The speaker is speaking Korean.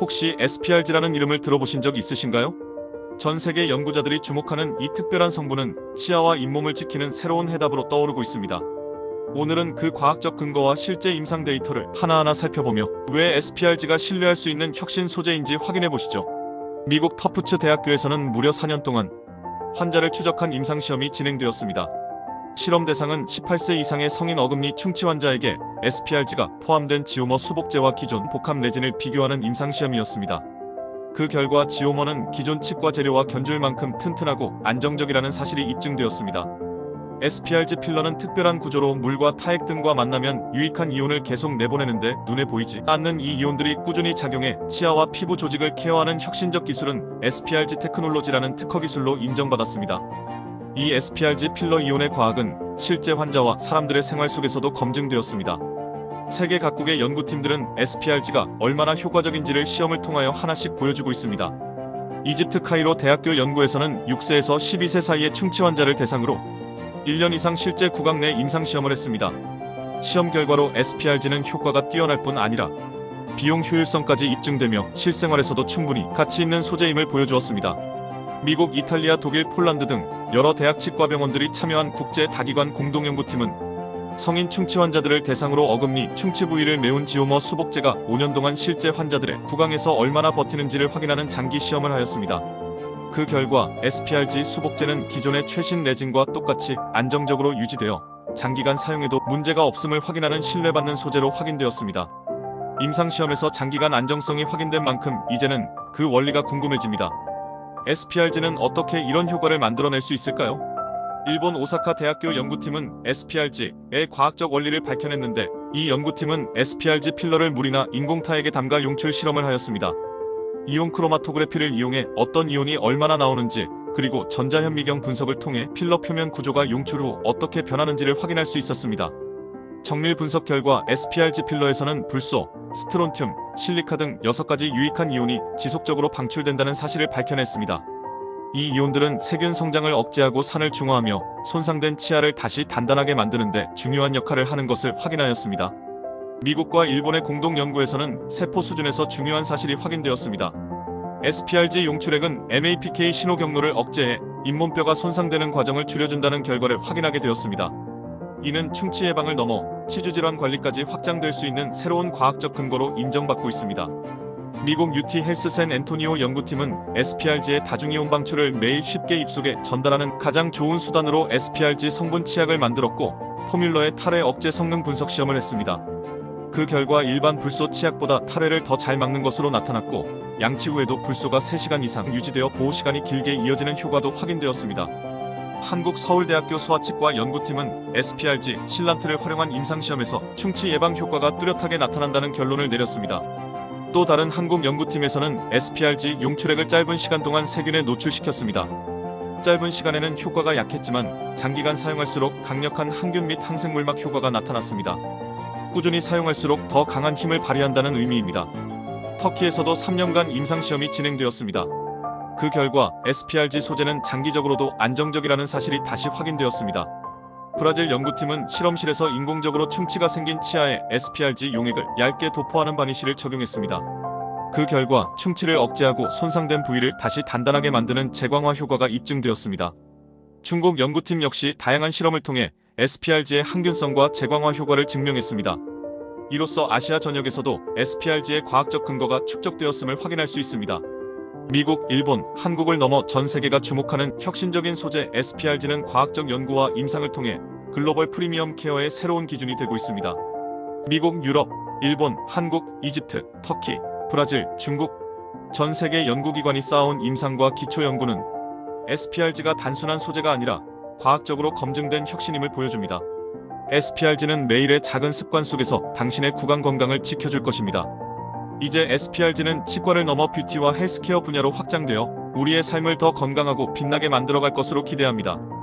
혹시 SPRG라는 이름을 들어보신 적 있으신가요? 전 세계 연구자들이 주목하는 이 특별한 성분은 치아와 잇몸을 지키는 새로운 해답으로 떠오르고 있습니다. 오늘은 그 과학적 근거와 실제 임상 데이터를 하나하나 살펴보며 왜 SPRG가 신뢰할 수 있는 혁신 소재인지 확인해 보시죠. 미국 터프츠 대학교에서는 무려 4년 동안 환자를 추적한 임상 시험이 진행되었습니다. 실험 대상은 18세 이상의 성인 어금니 충치 환자에게 SPRG가 포함된 지오머 수복제와 기존 복합 레진을 비교하는 임상 시험이었습니다. 그 결과 지오머는 기존 치과 재료와 견줄 만큼 튼튼하고 안정적이라는 사실이 입증되었습니다. SPRG 필러는 특별한 구조로 물과 타액 등과 만나면 유익한 이온을 계속 내보내는데 눈에 보이지 않는 이 이온들이 꾸준히 작용해 치아와 피부 조직을 케어하는 혁신적 기술은 SPRG 테크놀로지라는 특허 기술로 인정받았습니다. 이 SPRG 필러 이온의 과학은 실제 환자와 사람들의 생활 속에서도 검증되었습니다. 세계 각국의 연구팀들은 SPRG가 얼마나 효과적인지를 시험을 통하여 하나씩 보여주고 있습니다. 이집트 카이로 대학교 연구에서는 6세에서 12세 사이의 충치 환자를 대상으로 1년 이상 실제 구강 내 임상 시험을 했습니다. 시험 결과로 SPRG는 효과가 뛰어날 뿐 아니라 비용 효율성까지 입증되며 실생활에서도 충분히 가치 있는 소재임을 보여주었습니다. 미국, 이탈리아, 독일, 폴란드 등 여러 대학 치과병원들이 참여한 국제 다기관 공동연구팀은 성인 충치 환자들을 대상으로 어금니 충치 부위를 메운 지오머 수복제가 5년 동안 실제 환자들의 구강에서 얼마나 버티는지를 확인하는 장기 시험을 하였습니다. 그 결과 SPRG 수복제는 기존의 최신 레진과 똑같이 안정적으로 유지되어 장기간 사용해도 문제가 없음을 확인하는 신뢰받는 소재로 확인되었습니다. 임상시험에서 장기간 안정성이 확인된 만큼 이제는 그 원리가 궁금해집니다. SPRG는 어떻게 이런 효과를 만들어낼 수 있을까요? 일본 오사카 대학교 연구팀은 SPRG의 과학적 원리를 밝혀냈는데 이 연구팀은 SPRG 필러를 물이나 인공타액에 담가 용출 실험을 하였습니다. 이온 크로마토그래피를 이용해 어떤 이온이 얼마나 나오는지 그리고 전자현미경 분석을 통해 필러 표면 구조가 용출 후 어떻게 변하는지를 확인할 수 있었습니다. 정밀 분석 결과 SPRG 필러에서는 불소, 스트론튬, 실리카 등 6가지 유익한 이온이 지속적으로 방출된다는 사실을 밝혀냈습니다. 이 이온들은 세균 성장을 억제하고 산을 중화하며 손상된 치아를 다시 단단하게 만드는데 중요한 역할을 하는 것을 확인하였습니다. 미국과 일본의 공동 연구에서는 세포 수준에서 중요한 사실이 확인되었습니다. SPRG 용출액은 MAPK 신호 경로를 억제해 잇몸뼈가 손상되는 과정을 줄여준다는 결과를 확인하게 되었습니다. 이는 충치 예방을 넘어 치주 질환 관리까지 확장될 수 있는 새로운 과학적 근거로 인정받고 있습니다. 미국 UT 헬스 샌 앤토니오 연구팀은 SPRG의 다중이온 방출을 매일 쉽게 입속에 전달하는 가장 좋은 수단으로 SPRG 성분 치약을 만들었고 포뮬러의 탈해 억제 성능 분석 시험을 했습니다. 그 결과 일반 불소 치약보다 탈해를 더 잘 막는 것으로 나타났고 양치 후에도 불소가 3시간 이상 유지되어 보호 시간이 길게 이어지는 효과도 확인되었습니다. 한국 서울대학교 소아치과 연구팀은 SPRG 실란트를 활용한 임상시험에서 충치 예방 효과가 뚜렷하게 나타난다는 결론을 내렸습니다. 또 다른 한국 연구팀에서는 SPRG 용출액을 짧은 시간 동안 세균에 노출시켰습니다. 짧은 시간에는 효과가 약했지만 장기간 사용할수록 강력한 항균 및 항생물막 효과가 나타났습니다. 꾸준히 사용할수록 더 강한 힘을 발휘한다는 의미입니다. 터키에서도 3년간 임상시험이 진행되었습니다. 그 결과 SPRG 소재는 장기적으로도 안정적이라는 사실이 다시 확인되었습니다. 브라질 연구팀은 실험실에서 인공적으로 충치가 생긴 치아에 SPRG 용액을 얇게 도포하는 바니쉬를 적용했습니다. 그 결과 충치를 억제하고 손상된 부위를 다시 단단하게 만드는 재광화 효과가 입증되었습니다. 중국 연구팀 역시 다양한 실험을 통해 SPRG의 항균성과 재광화 효과를 증명했습니다. 이로써 아시아 전역에서도 SPRG의 과학적 근거가 축적되었음을 확인할 수 있습니다. 미국, 일본, 한국을 넘어 전 세계가 주목하는 혁신적인 소재 SPRG는 과학적 연구와 임상을 통해 글로벌 프리미엄 케어의 새로운 기준이 되고 있습니다. 미국, 유럽, 일본, 한국, 이집트, 터키, 브라질, 중국 전 세계 연구기관이 쌓아온 임상과 기초 연구는 SPRG가 단순한 소재가 아니라 과학적으로 검증된 혁신임을 보여줍니다. SPRG는 매일의 작은 습관 속에서 당신의 구강 건강을 지켜줄 것입니다. 이제 SPRG는 치과를 넘어 뷰티와 헬스케어 분야로 확장되어 우리의 삶을 더 건강하고 빛나게 만들어갈 것으로 기대합니다.